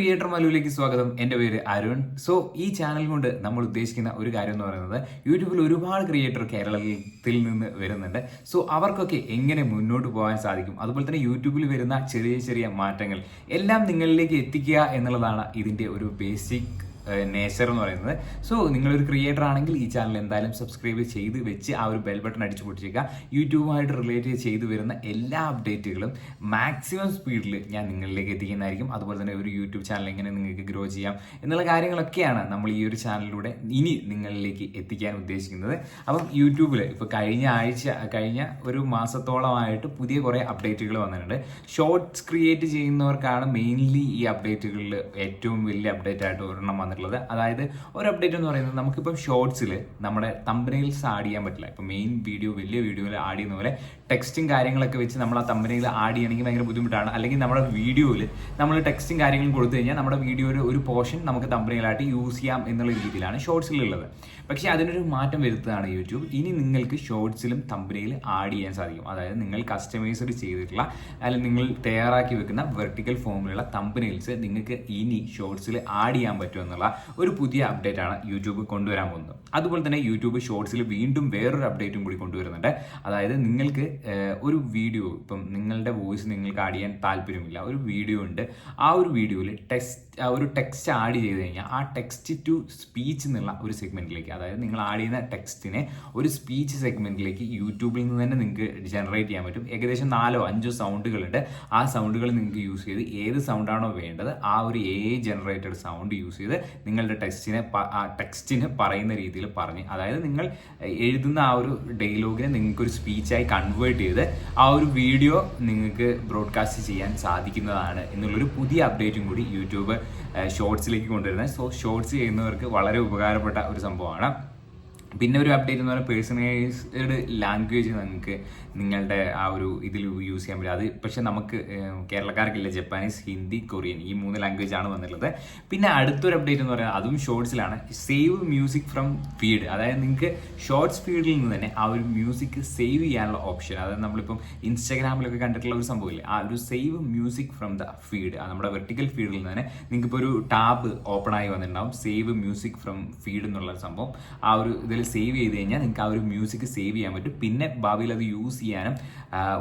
Creator മലുവിലേക്ക് സ്വാഗതം. എന്റെ പേര് അരുൺ. സോ ഈ ചാനൽ കൊണ്ട് നമ്മൾ ഉദ്ദേശിക്കുന്ന ഒരു കാര്യം എന്ന് പറയുന്നത് യൂട്യൂബിൽ ഒരുപാട് ക്രിയേറ്റർ കേരളത്തിൽ നിന്ന് വരുന്നുണ്ട്. സോ അവർക്കൊക്കെ എങ്ങനെ മുന്നോട്ട് പോകാൻ സാധിക്കും? അതുപോലെ തന്നെ യൂട്യൂബിൽ വരുന്ന ചെറിയ ചെറിയ മാറ്റങ്ങൾ എല്ലാം നിങ്ങളിലേക്ക് എത്തിക്കുക എന്നുള്ളതാണ് ഇതിന്റെ ഒരു ബേസിക് നേച്ചർ എന്ന് പറയുന്നത്. സോ നിങ്ങളൊരു ക്രിയേറ്റർ ആണെങ്കിൽ ഈ ചാനൽ എന്തായാലും സബ്സ്ക്രൈബ് ചെയ്ത് വെച്ച് ആ ഒരു ബെൽ ബട്ടൺ അടിച്ചു പൊട്ടിച്ചേക്കുക. യൂട്യൂബുമായിട്ട് റിലേറ്റ് ചെയ്ത് വരുന്ന എല്ലാ അപ്ഡേറ്റുകളും മാക്സിമം സ്പീഡിൽ ഞാൻ നിങ്ങളിലേക്ക് എത്തിക്കുന്നതായിരിക്കും. അതുപോലെ തന്നെ ഒരു യൂട്യൂബ് ചാനൽ എങ്ങനെ നിങ്ങൾക്ക് ഗ്രോ ചെയ്യാം എന്നുള്ള കാര്യങ്ങളൊക്കെയാണ് നമ്മൾ ഈ ഒരു ചാനലിലൂടെ ഇനി നിങ്ങളിലേക്ക് എത്തിക്കാൻ ഉദ്ദേശിക്കുന്നത്. അപ്പം യൂട്യൂബിൽ ഇപ്പോൾ കഴിഞ്ഞ ആഴ്ച കഴിഞ്ഞ ഒരു മാസത്തോളമായിട്ട് പുതിയ കുറേ അപ്ഡേറ്റുകൾ വന്നിട്ടുണ്ട്. ഷോർട്സ് ക്രിയേറ്റ് ചെയ്യുന്നവർക്കാണ് മെയിൻലി ഈ അപ്ഡേറ്റുകളിൽ ഏറ്റവും വലിയ അപ്ഡേറ്റ് ആയിട്ട് ഒരെണ്ണം അതായത് ഒരു അപ്ഡേറ്റ് എന്ന് പറയുന്നത് നമുക്കിപ്പം ഷോർട്സിൽ നമ്മുടെ തമ്പനയിൽസ് ആഡ് ചെയ്യാൻ പറ്റില്ല. ഇപ്പം മെയിൻ വീഡിയോ വലിയ വീഡിയോയിൽ ആഡ് ചെയ്യുന്ന പോലെ ടെക്സ്റ്റും കാര്യങ്ങളൊക്കെ വെച്ച് നമ്മൾ ആ തമ്പനയിൽ ആഡ് ചെയ്യണമെങ്കിൽ ഭയങ്കര ബുദ്ധിമുട്ടാണ്. അല്ലെങ്കിൽ നമ്മുടെ വീഡിയോയിൽ നമ്മൾ ടെക്സ്റ്റും കാര്യങ്ങളും കൊടുത്തു കഴിഞ്ഞാൽ നമ്മുടെ വീഡിയോയുടെ ഒരു പോർഷൻ നമുക്ക് തമ്പനയിലായിട്ട് യൂസ് ചെയ്യാം എന്നുള്ള രീതിയിലാണ് ഷോർട്സിലുള്ളത് പക്ഷേ അതിനൊരു മാറ്റം വരുത്തുകയാണ് യൂട്യൂബ്. ഇനി നിങ്ങൾക്ക് ഷോർട്സിലും തമ്പനയിൽ ആഡ് ചെയ്യാൻ സാധിക്കും. അതായത് നിങ്ങൾ കസ്റ്റമൈസ്ഡ് ചെയ്തിട്ടുള്ള അല്ലെങ്കിൽ നിങ്ങൾ തയ്യാറാക്കി വെക്കുന്ന വെർട്ടിക്കൽ ഫോമിലുള്ള തമ്പനയിൽസ് നിങ്ങൾക്ക് ഇനി ഷോർട്സിൽ ആഡ് ചെയ്യാൻ പറ്റും എന്നുള്ള ഒരു പുതിയ അപ്ഡേറ്റ് ആണ് യൂട്യൂബ് കൊണ്ടുവരാൻ പോകുന്നത്. അതുപോലെ തന്നെ യൂട്യൂബ് ഷോർട്സിൽ വീണ്ടും വേറൊരു അപ്ഡേറ്റും കൂടി കൊണ്ടുവരുന്നുണ്ട്. അതായത് നിങ്ങൾക്ക് ഒരു വീഡിയോ ഇപ്പം നിങ്ങളുടെ വോയിസ് നിങ്ങൾക്ക് ആഡ് ചെയ്യാൻ താല്പര്യമില്ല. ഒരു വീഡിയോ ഉണ്ട്. ആ ഒരു വീഡിയോയിൽ ടെക്സ്റ്റ് ഒരു ടെക്സ്റ്റ് ആഡ് ചെയ്ത് കഴിഞ്ഞാൽ ആ ടെക്സ്റ്റ് ടു സ്പീച്ച് എന്നുള്ള ഒരു സെഗ്മെന്റിലേക്ക് അതായത് നിങ്ങൾ ആഡ് ചെയ്യുന്ന ടെക്സ്റ്റിനെ ഒരു സ്പീച്ച് സെഗ്മെന്റിലേക്ക് യൂട്യൂബിൽ നിന്ന് തന്നെ നിങ്ങൾക്ക് ജനറേറ്റ് ചെയ്യാൻ പറ്റും. ഏകദേശം നാലോ അഞ്ചോ സൗണ്ടുകളുണ്ട് ആ സൗണ്ടുകൾ നിങ്ങൾക്ക് യൂസ് ചെയ്ത് ഏത് സൗണ്ടാണോ വേണ്ടത് ആ ഒരു എ ജനറേറ്റഡ് സൗണ്ട് യൂസ് ചെയ്ത് നിങ്ങളുടെ ടെക്സ്റ്റിനെ ആ ടെക്സ്റ്റിന് പറയുന്ന രീതിയിൽ പറഞ്ഞ് അതായത് നിങ്ങൾ എഴുതുന്ന ആ ഒരു ഡയലോഗിനെ നിങ്ങൾക്കൊരു സ്പീച്ചായി കൺവേർട്ട് ചെയ്ത് ആ ഒരു വീഡിയോ നിങ്ങൾക്ക് ബ്രോഡ്കാസ്റ്റ് ചെയ്യാൻ സാധിക്കുന്നതാണ് എന്നുള്ളൊരു പുതിയ അപ്ഡേറ്റും കൂടി യൂട്യൂബ് ഷോർട്സിലേക്ക് കൊണ്ടുവരുന്നത്. സോ ഷോർട്സ് ചെയ്യുന്നവർക്ക് വളരെ ഉപകാരപ്പെട്ട ഒരു സംഭവമാണ്. പിന്നെ ഒരു അപ്ഡേറ്റ് എന്ന് പറഞ്ഞാൽ പേഴ്സണലൈസ്ഡ് ലാംഗ്വേജ് നിങ്ങൾക്ക് നിങ്ങളുടെ ആ ഒരു ഇതിൽ യൂസ് ചെയ്യാൻ പറ്റും. അത് പക്ഷെ നമുക്ക് കേരളക്കാർക്കില്ല. ജപ്പാനീസ് ഹിന്ദി കൊറിയൻ ഈ മൂന്ന് ലാംഗ്വേജ് ആണ് വന്നിട്ടുള്ളത്. പിന്നെ അടുത്തൊരു അപ്ഡേറ്റ് എന്ന് പറയുന്നത് അതും ഷോർട്സിലാണ് സേവ് മ്യൂസിക് ഫ്രം ഫീഡ് അതായത് നിങ്ങൾക്ക് ഷോർട്സ് ഫീഡിൽ നിന്ന് തന്നെ ആ ഒരു മ്യൂസിക് സേവ് ചെയ്യാനുള്ള ഓപ്ഷൻ അതായത് നമ്മളിപ്പം ഇൻസ്റ്റാഗ്രാമിലൊക്കെ കണ്ടിട്ടുള്ള ഒരു സംഭവമില്ലേ ആ ഒരു save music from the feed ആ നമ്മുടെ വെർട്ടിക്കൽ ഫീഡിൽ നിന്ന് തന്നെ നിങ്ങൾക്ക് ഇപ്പോൾ ഒരു ടാബ് ഓപ്പൺ ആയി വന്നിട്ടുണ്ടാവും. സേവ് മ്യൂസിക് ഫ്രം ഫീഡ് എന്നുള്ള സംഭവം. ആ ഒരു ഇതിൽ സേവ് ചെയ്ത് കഴിഞ്ഞാൽ നിങ്ങൾക്ക് ആ ഒരു മ്യൂസിക് സേവ് ചെയ്യാൻ പറ്റും. പിന്നെ ഭാവിയിൽ അത് യൂസ് ചെയ്യാനും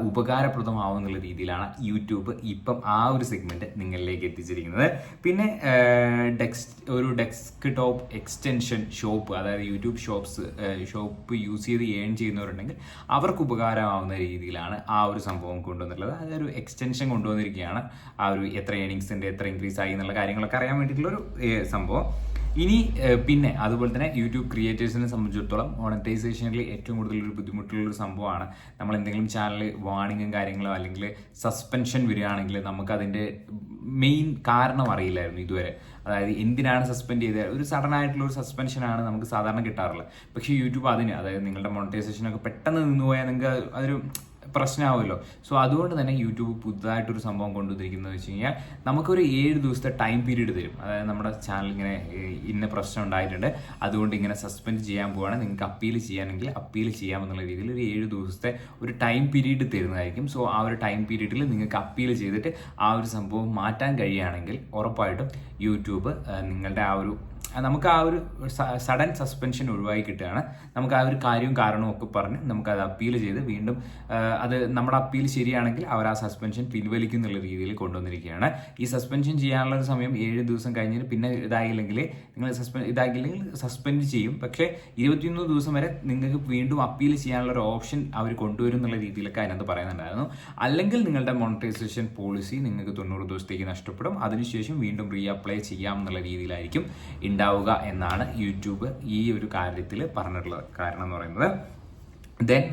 ഉപകാരപ്രദമാവും എന്നുള്ള രീതിയിലാണ് യൂട്യൂബ് ഇപ്പം ആ ഒരു സെഗ്മെന്റ് നിങ്ങളിലേക്ക് എത്തിച്ചിരിക്കുന്നത്. പിന്നെ ഡെക്സ് ഒരു ഡെസ്ക് ടോപ്പ് എക്സ്റ്റൻഷൻ ഷോപ്പ് അതായത് യൂട്യൂബ് ഷോപ്സ് ഷോപ്പ് യൂസ് ചെയ്ത് ഏൺ ചെയ്യുന്നവരുണ്ടെങ്കിൽ അവർക്ക് ഉപകാരമാവുന്ന രീതിയിലാണ് ആ ഒരു സംഭവം കൊണ്ടുവന്നിട്ടുള്ളത്. അതൊരു എക്സ്റ്റൻഷൻ കൊണ്ടുവന്നിരിക്കുകയാണ്. ആ ഒരു എത്ര ഏണിങ്സിന്റെ എത്ര ഇൻക്രീസ് ആയി എന്നുള്ള കാര്യങ്ങളൊക്കെ അറിയാൻ വേണ്ടിയിട്ടുള്ള ഒരു സംഭവം. ഇനി പിന്നെ അതുപോലെ തന്നെ യൂട്യൂബ് ക്രിയേറ്റേഴ്സിനെ സംബന്ധിച്ചിടത്തോളം മോണറ്റൈസേഷനിൽ ഏറ്റവും കൂടുതൽ ഒരു ബുദ്ധിമുട്ടുള്ള ഒരു സംഭവമാണ്. നമ്മൾ എന്തെങ്കിലും ചാനൽ വാണിങ്ങും കാര്യങ്ങളോ അല്ലെങ്കിൽ സസ്പെൻഷൻ വരികയാണെങ്കിൽ നമുക്ക് അതിന്റെ മെയിൻ കാരണം അറിയില്ലായിരുന്നു ഇതുവരെ. അതായത് എന്തിനാണ് സസ്പെൻഡ് ചെയ്തത്? ഒരു സഡൻ ആയിട്ടുള്ള ഒരു സസ്പെൻഷനാണ് നമുക്ക് സാധാരണ കിട്ടാറുള്ളത്. പക്ഷേ യൂട്യൂബ് അതിന് അതായത് നിങ്ങളുടെ മോണിറ്റൈസേഷനൊക്കെ പെട്ടെന്ന് നിന്ന് പോയാൽ നിങ്ങൾക്ക് അതൊരു പ്രശ്നമാവുമല്ലോ സോ അതുകൊണ്ട് തന്നെ യൂട്യൂബ് പുതുതായിട്ടൊരു സംഭവം കൊണ്ടുവന്നിരിക്കുന്നത് വെച്ച് കഴിഞ്ഞാൽ നമുക്കൊരു ഏഴ് ദിവസത്തെ ടൈം പീരീഡ് തരും. അതായത് നമ്മുടെ ചാനൽ ഇങ്ങനെ ഇന്ന പ്രശ്നം ഉണ്ടായിട്ടുണ്ട്. അതുകൊണ്ട് ഇങ്ങനെ സസ്പെൻഡ് ചെയ്യാൻ പോവാണ്. നിങ്ങൾക്ക് അപ്പീൽ ചെയ്യാനെങ്കിൽ അപ്പീൽ ചെയ്യാമെന്നുള്ള രീതിയിൽ ഒരു ഏഴ് ദിവസത്തെ ഒരു ടൈം പീരീഡ് തരുന്നതായിരിക്കും. സോ ആ ഒരു ടൈം പീരീഡിൽ നിങ്ങൾക്ക് അപ്പീൽ ചെയ്തിട്ട് ആ ഒരു സംഭവം മാറ്റാൻ കഴിയുകയാണെങ്കിൽ ഉറപ്പായിട്ടും യൂട്യൂബ് നിങ്ങളുടെ ആ ഒരു നമുക്ക് ആ ഒരു സഡൻ സസ്പെൻഷൻ ഒഴിവാക്കി കിട്ടുകയാണ്. നമുക്ക് ആ ഒരു കാര്യവും കാരണവും ഒക്കെ പറഞ്ഞ് നമുക്ക് അത് അപ്പീൽ ചെയ്ത് വീണ്ടും അത് നമ്മുടെ അപ്പീൽ ശരിയാണെങ്കിൽ അവർ ആ സസ്പെൻഷൻ പിൻവലിക്കും എന്നുള്ള രീതിയിൽ കൊണ്ടുവന്നിരിക്കുകയാണ്. ഈ സസ്പെൻഷൻ ചെയ്യാനുള്ള ഒരു സമയം ഏഴ് ദിവസം കഴിഞ്ഞിട്ട് പിന്നെ ഇതായില്ലെങ്കിൽ നിങ്ങൾ സസ്പെൻഡ് ഇതാക്കില്ലെങ്കിൽ സസ്പെൻഡ് ചെയ്യും. പക്ഷേ ഇരുപത്തിയൊന്ന് ദിവസം വരെ നിങ്ങൾക്ക് വീണ്ടും അപ്പീൽ ചെയ്യാനുള്ള ഒരു ഓപ്ഷൻ അവർ കൊണ്ടുവരും എന്നുള്ള രീതിയിലൊക്കെ അതിനകത്ത് പറയുന്നുണ്ടായിരുന്നു. അല്ലെങ്കിൽ നിങ്ങളുടെ മോണിറ്റൈസേഷൻ പോളിസി നിങ്ങൾക്ക് തൊണ്ണൂറ് ദിവസത്തേക്ക് നഷ്ടപ്പെടും. അതിനുശേഷം വീണ്ടും റീ അപ്ലൈ ചെയ്യാം എന്നുള്ള രീതിയിലായിരിക്കും ഉണ്ടാവുക എന്നാണ് യൂട്യൂബ് ഈ ഒരു കാര്യത്തിൽ പറഞ്ഞിട്ടുള്ളത് കാരണം എന്ന് പറയുന്നത്. ദെൻ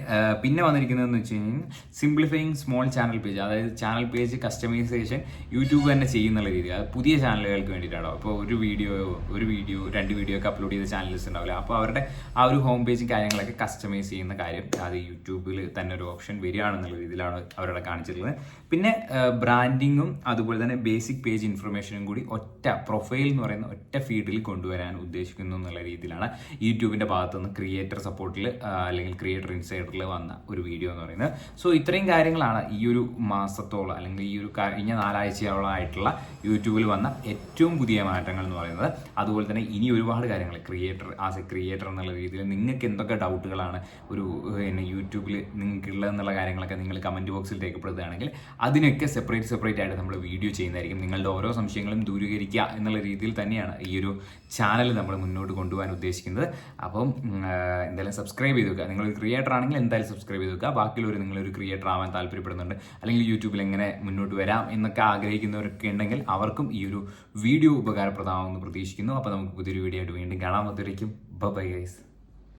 പിന്നെ വന്നിരിക്കുന്നതെന്ന് വെച്ച് കഴിഞ്ഞാൽ സിംപ്ലിഫൈങ് സ്മോൾ ചാനൽ പേജ് അതായത് ചാനൽ പേജ് കസ്റ്റമൈസേഷൻ യൂട്യൂബ് തന്നെ ചെയ്യുന്നുള്ള രീതി അത് പുതിയ ചാനലുകൾക്ക് വേണ്ടിയിട്ടാണോ? അപ്പോൾ ഒരു വീഡിയോ ഒരു വീഡിയോ രണ്ട് വീഡിയോ ഒക്കെ അപ്ലോഡ് ചെയ്ത ചാനൽസ് ഉണ്ടാവില്ല? അപ്പോൾ അവരുടെ ആ ഒരു ഹോം പേജും കാര്യങ്ങളൊക്കെ കസ്റ്റമൈസ് ചെയ്യുന്ന കാര്യം അത് യൂട്യൂബിൽ തന്നെ ഒരു ഓപ്ഷൻ വരികയാണെന്നുള്ള രീതിയിലാണ് അവരുടെ കാണിച്ചിട്ടുള്ളത്. പിന്നെ ബ്രാൻഡിങ്ങും അതുപോലെ തന്നെ ബേസിക് പേജ് ഇൻഫർമേഷനും കൂടി ഒറ്റ പ്രൊഫൈൽ എന്ന് പറയുന്ന ഒറ്റ ഫീഡിൽ കൊണ്ടുവരാൻ ഉദ്ദേശിക്കുന്നു എന്നുള്ള രീതിയിലാണ് യൂട്യൂബിന്റെ ഭാഗത്തുനിന്ന് ക്രിയേറ്റർ സപ്പോർട്ടിൽ അല്ലെങ്കിൽ ക്രിയേറ്റർ ഇൻസൈഡറിൽ വന്ന ഒരു വീഡിയോ എന്ന് പറയുന്നത്. സോ ഇത്രയും കാര്യങ്ങളാണ് ഈ ഒരു മാസത്തോളം അല്ലെങ്കിൽ ഈ ഒരു കഴിഞ്ഞ നാലാഴ്ചയോളമായിട്ടുള്ള യൂട്യൂബിൽ വന്ന ഏറ്റവും പുതിയ മാറ്റങ്ങൾ എന്ന് പറയുന്നത്. അതുപോലെ തന്നെ ഇനി ഒരുപാട് കാര്യങ്ങൾ. ക്രിയേറ്റർ ആസ് എ ക്രിയേറ്റർ എന്നുള്ള രീതിയിൽ നിങ്ങൾക്ക് എന്തൊക്കെ ഡൗട്ടുകളാണ് ഒരു പിന്നെ യൂട്യൂബിൽ നിങ്ങൾക്കുള്ളതെന്നുള്ള കാര്യങ്ങളൊക്കെ നിങ്ങൾ കമന്റ് ബോക്സിൽ രേഖപ്പെടുത്തുകയാണെങ്കിൽ അതിനൊക്കെ സെപ്പറേറ്റ് സെപ്പറേറ്റ് ആയിട്ട് നമ്മൾ വീഡിയോ ചെയ്യുന്നതായിരിക്കും. നിങ്ങളുടെ ഓരോ സംശയങ്ങളും ദൂരീകരിക്കുക എന്നുള്ള രീതിയിൽ തന്നെയാണ് ഈ ഒരു ചാനൽ നമ്മൾ മുന്നോട്ട് കൊണ്ടുപോകാൻ ഉദ്ദേശിക്കുന്നത്. അപ്പം എന്തായാലും സബ്സ്ക്രൈബ് ചെയ്ത് വെക്കുക. നിങ്ങളൊരു ക്രിയേറ്റർ ആണെങ്കിൽ എന്തായാലും സബ്സ്ക്രൈബ് ചെയ്ത് വെക്കുക. ബാക്കിയുള്ളവർ നിങ്ങളൊരു ക്രിയേറ്റർ ആവാൻ താല്പര്യപ്പെടുന്നുണ്ട്. അല്ലെങ്കിൽ യൂട്യൂബിൽ എങ്ങനെ മുന്നോട്ട് വരാം എന്നൊക്കെ ആഗ്രഹിക്കുന്നവരൊക്കെ ഉണ്ടെങ്കിൽ അവർക്കും ഈ ഒരു വീഡിയോ ഉപകാരപ്രദമാകുമെന്ന് പ്രതീക്ഷിക്കുന്നു. അപ്പോൾ നമുക്ക് പുതിയൊരു വീഡിയോ ആയിട്ട് വീണ്ടും കാണാൻ പറ്റുമായിരിക്കും ബൈ ഗൈസ്